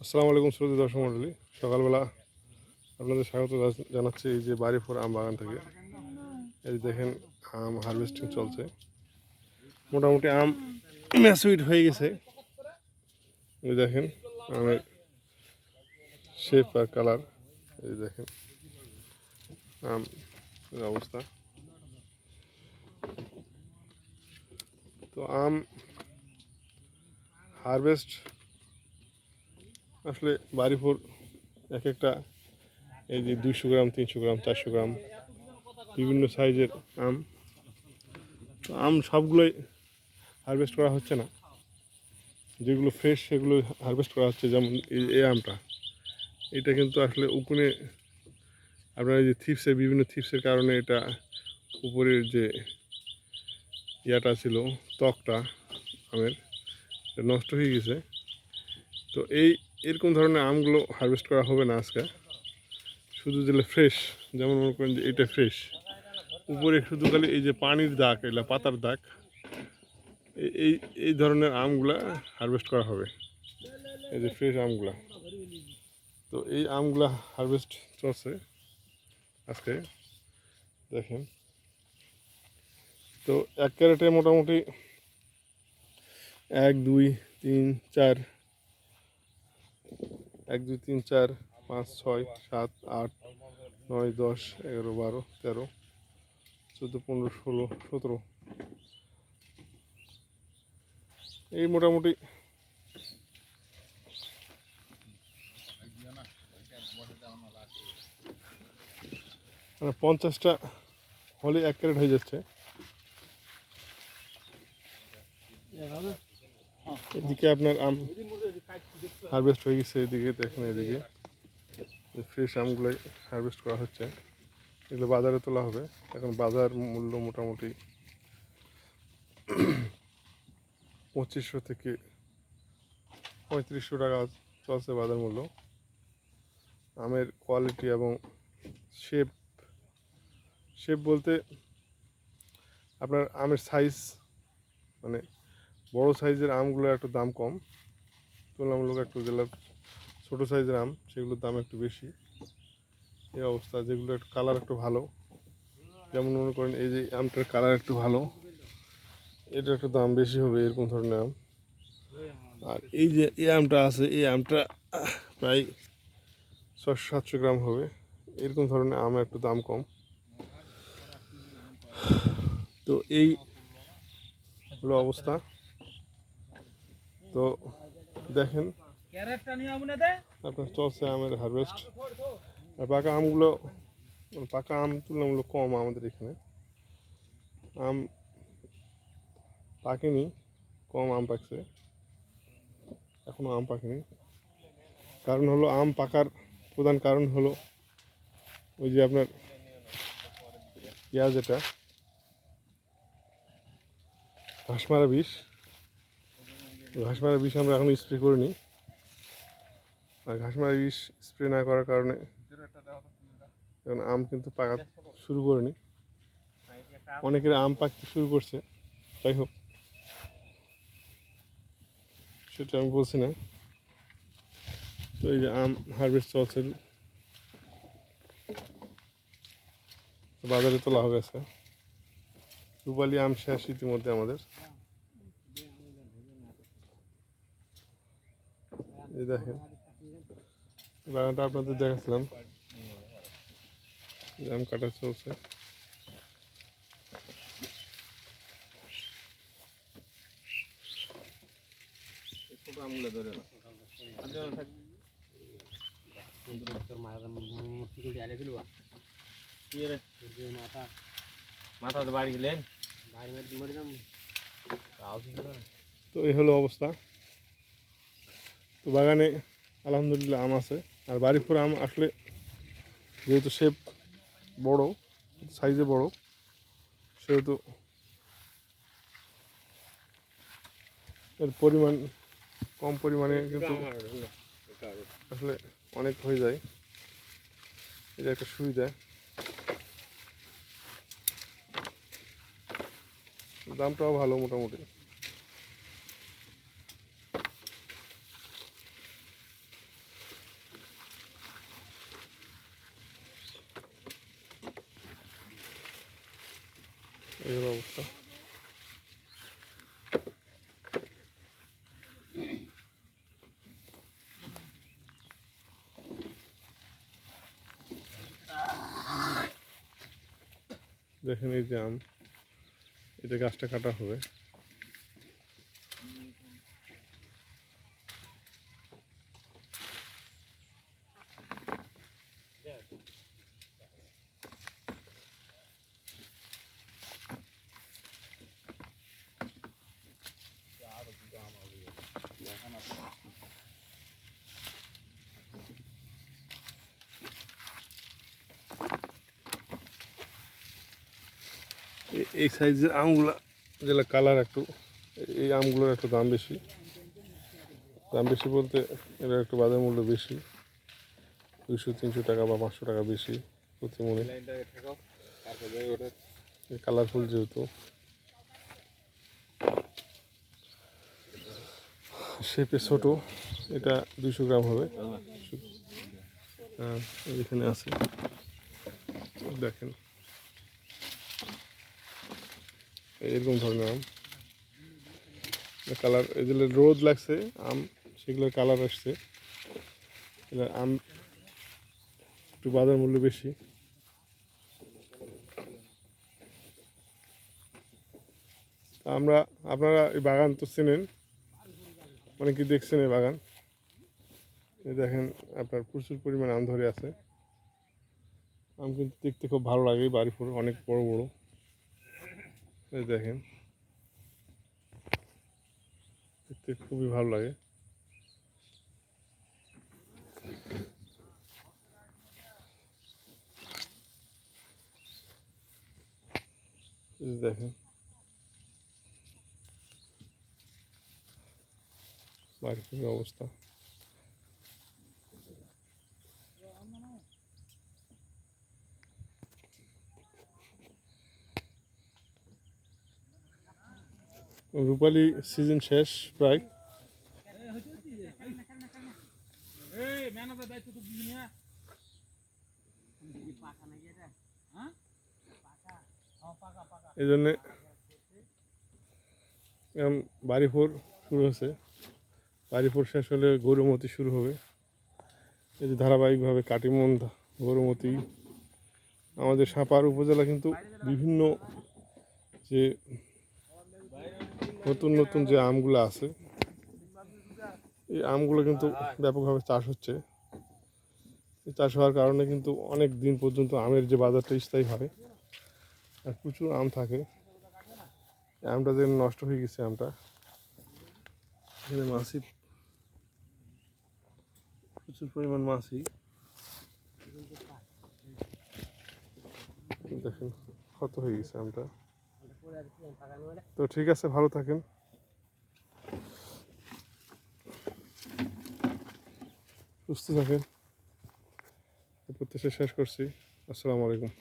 আসসালামু আলাইকুম শ্রোতি দর্শক মণ্ডলী। সকালবেলা আপনাদের স্বাগত জানাচ্ছি এই যে বাড়িপুর আম বাগান থেকে। এই দেখেন, আম হারভেস্টিং চলছে। মোটামুটি আম ম্যাসুইট হয়ে গেছে। এই দেখেন, আমের শেপ আর কালার এই দেখেন, আম অবস্থা। তো আম হারভেস্ট আসলে বাড়িপুর এক একটা, এই যে দুইশো গ্রাম, তিনশো গ্রাম, চারশো গ্রাম, বিভিন্ন সাইজের আম। তো আম সবগুলোই হারভেস্ট করা হচ্ছে না। যেগুলো ফ্রেশ সেগুলো হারভেস্ট করা হচ্ছে, যেমন এই আমটা। এটা কিন্তু আসলে উকুনে আপনার যে থিপসের বিভিন্ন থিপসের কারণে এটা উপরের যে ইয়াটা ছিল, ত্বকটা আমের নষ্ট হয়ে গেছে। তো এই এরকম ধরনের আমগুলো হারভেস্ট করা হবে না আজকে। শুধু দিলে ফ্রেশ যেমন মনে করেন যে এটা ফ্রেশ উপরে শুধু খালি এই যে পানির দাগ এগুলা পাতার দাগ এই এই ধরনের আমগুলা হারভেস্ট করা হবে। এই যে ফ্রেশ আমগুলা। তো এই আমগুলা হারভেস্ট চলছে আজকে। দেখেন। তো এক ক্যারেটে মোটামুটি এক, দুই, তিন, চার এক, দুই, তিন, চার, পাঁচ, ছয়, সাত, আট, নয়, দশ, এগারো, বারো, তেরো, চোদ্দ, পনেরো, ষোলো, সতেরো। এই মোটামুটি মানে পঞ্চাশটা হলে এক ক্যারেট হয়ে যাচ্ছে। এদিকে আপনার আম হারভেস্ট হয়ে গেছে এদিকে, দেখেন এদিকে। ফ্রেশ আমগুলোই হারভেস্ট করা হচ্ছে। এগুলো বাজারে তোলা হবে। এখন বাজার মূল্য মোটামুটি পঁচিশশো থেকে পঁয়ত্রিশশো টাকা চলছে বাজার মূল্য। আমের কোয়ালিটি এবং শেপ শেপ বলতে আপনার আমের সাইজ মানে বড় সাইজের আমগুলোর একটু দাম কম। তুলনামূলক একটু যেগুলো ছোটো সাইজের আম, সেগুলোর দাম একটু বেশি। এই অবস্থা, যেগুলো একটু কালার একটু ভালো। যেমন মনে করেন এই যে আমটার কালার একটু ভালো এটা একটু দাম বেশি হবে এরকম ধরনের আম। আর এই যে এই আমটা আছে, এই আমটা প্রায় ছশো সাতশো গ্রাম হবে। এরকম ধরনের আম একটু দাম কম। তো এই হলো অবস্থা। তো দেখেন। আপনার চলছে আমের হারভেস্ট আর পাকা আমগুলো, পাকা আম তুলনামূলক কম আমাদের এখানে। আম পাকেনি, কম আম পাকছে। এখনও আম পাকেনি। কারণ হলো আম পাকার প্রধান কারণ হলো ওই যে আপনার ইয়া যেটা ঘাস মারা বিষ। ঘাস মারা বিষ আমরা এখনও স্প্রে করিনি। আর ঘাস মারা বিষ স্প্রে না করার কারণে এখন আম কিন্তু পাকা শুরু করেনি। অনেকের আম পাকতে শুরু করছে, যাই হোক। সেটা আমি বলছি না। তো এই যে আম হারভেস্ট চলছে। বাজারে তোলা হবে আজকে রূপালি আম শেষ ইতিমধ্যে আমাদের। এই দেখেন। বাগানটা আপনাদের দেখাচ্ছিলাম। এই আম কাটা চলছে। আমগুলো ধরে না মাথা তো বাড়ি গেলেন। তো এই হলো অবস্থা। তো বাগানে আলহামদুলিল্লাহ আম আছে। আর বাড়িপুর আম আসলে যেহেতু শেপ বড় সাইজে বড়, সেহেতু এর পরিমাণ কম পরিমাণে কিন্তু আসলে অনেক হয়ে যায়। এটা একটা সুবিধা। দামটাও ভালো মোটামুটি। হলো অবস্থা দেখেন এই যে আম এটা গাছটা কাটা হবে। এই সাইজের আমগুলা, যেগুলো কালার একটু, এই আমগুলোর একটু দাম বেশি। দাম বেশি বলতে এর একটু বাজার মূল্য বেশি। দুশো তিনশো টাকা বা পাঁচশো টাকা বেশি প্রতি মনে কালারফুল যেহেতু। শেপে ছোট, এটা দুশো গ্রাম হবে। হ্যাঁ এখানে আছে। দেখেন। এরকম ধরনের আম। কালার এগুলো রোদ লাগছে, আম, সেগুলোর কালার আসছে। আম একটু বাজার মূল্য বেশি। আমরা, আপনারা এই বাগান তো চেনেন। অনেকে দেখছেন এই বাগান। এই দেখেন, আপনার প্রচুর পরিমাণ আম ধরে আছে। আম কিন্তু দেখতে খুব ভালো লাগে বাড়ি ফুল অনেক বড় বড়। এই দেখেন। দেখতে খুবই ভালো লাগে। দেখেন। বাড়ির অবস্থা? রূপালি সিজন শেষ প্রায়। এই জন্যে এখন বাড়ি ফোর শুরু হয়েছে। বাড়ি ফোর শেষ হলে গৌরমতি শুরু হবে। এই যে ধারাবাহিকভাবে কাটিমন গৌরমতি। আমাদের সাপার উপজেলা কিন্তু বিভিন্ন যে নতুন নতুন যে আমগুলো আছে, এই আমগুলো কিন্তু ব্যাপকভাবে চাষ হচ্ছে। চাষ হওয়ার কারণে কিন্তু অনেক দিন পর্যন্ত আমের যে বাজারটা স্থায়ী হয় আর প্রচুর আম থাকে। আমটা যেন নষ্ট হয়ে গেছে আমটা, এখানে মাছি প্রচুর পরিমাণ মাছি দেখেন, ক্ষত হয়ে গেছে আমটা। তো ঠিক আছে ভালো থাকেন। সুস্থ থাকেন। প্রত্যাশা শেষ করছি। আসসালামু আলাইকুম।